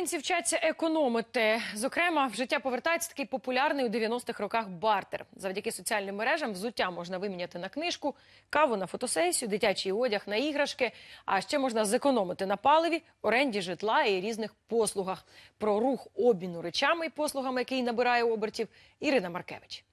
Українці вчаться економити. Зокрема, в життя повертається такий популярний у 90-х роках бартер. Завдяки соціальним мережам взуття можна виміняти на книжку, каву на фотосесію, дитячий одяг на іграшки. А ще можна зекономити на паливі, оренді житла і різних послугах. Про рух обміну речами і послугами, який набирає обертів, Ірина Маркевич.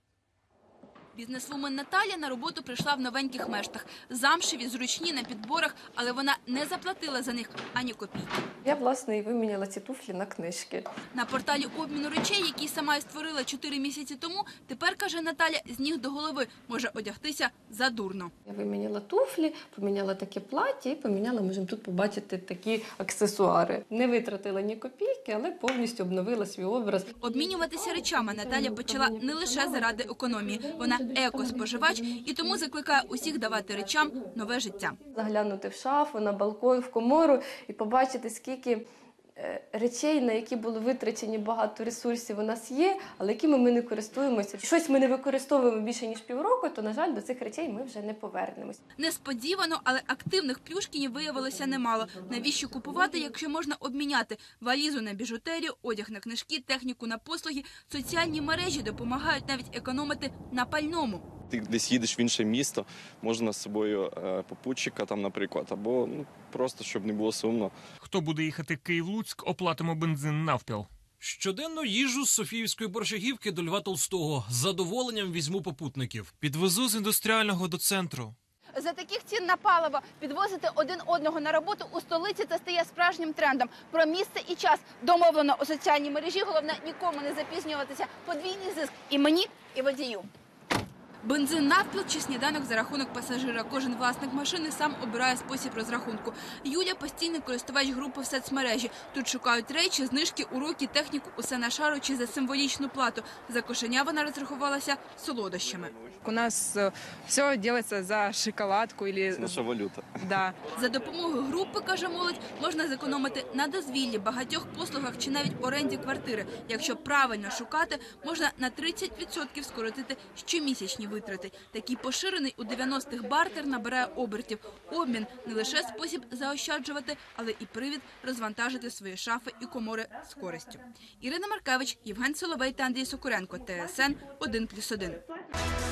Бізнесвумен Наталя на роботу прийшла в новеньких мештах. Замшеві, зручні на підборах, але вона не заплатила за них ані копійки. Я власне і виміняла ці туфлі на книжки. На порталі обміну речей, який сама й створила 4 місяці тому, тепер, каже Наталя, з ніг до голови може одягтися задурно. Я виміняла туфлі, поміняла таке плаття і поміняла, можемо тут побачити такі аксесуари. Не витратила ні копійки, але повністю обновила свій образ. Обмінюватися речами Наталя почала не лише заради економії. Вона екоспоживач і тому закликає усіх давати речам нове життя. Заглянути в шафу, на балкон, в комору і побачити, скільки речей, на які було витрачені багато ресурсів, у нас є, але якими ми не користуємося. Щось ми не використовуємо більше ніж півроку, то на жаль, до цих речей ми вже не повернемось. Несподівано, але активних плюшкінів виявилося немало. Навіщо купувати, якщо можна обміняти валізу на біжутерію, одяг на книжки, техніку на послуги? Соціальні мережі допомагають навіть економити на пальному. Ти десь їдеш в інше місто, можна з собою е, попутчика, там, наприклад, або ну, просто щоб не було сумно. Хто буде їхати Київ-Луцьк, оплатимо бензин навпіл. Щоденно їжджу з Софіївської борщагівки до Льва Толстого. З задоволенням візьму попутників. Підвезу з індустріального до центру. За таких цін на паливо підвозити один одного на роботу у столиці це стає справжнім трендом. Про місце і час домовлено у соціальній мережі. Головне нікому не запізнюватися. Подвійний зиск і мені, і водію. Бензин навпіл чи сніданок за рахунок пасажира. Кожен власник машини сам обирає спосіб розрахунку. Юля постійний користувач групи в соцмережі. Тут шукають речі, знижки, уроки, техніку, усе на шару чи за символічну плату. За кошеня вона розрахувалася солодощами. У нас все делается за шоколадку или Це наша валюта. да. За допомогою групи, каже молодь, можна зекономити на дозвіллі, багатьох послугах чи навіть оренді квартири. Якщо правильно шукати, можна на 30% скоротити щомісячні витрати. Такий поширений у 90-х бартер набирає обертів. Обмін не лише спосіб заощаджувати, але і привід розвантажити свої шафи і комори з користю. Ірина Маркевич, Євген Соловей та Андрій Сокуренко. ТСН 1+,1.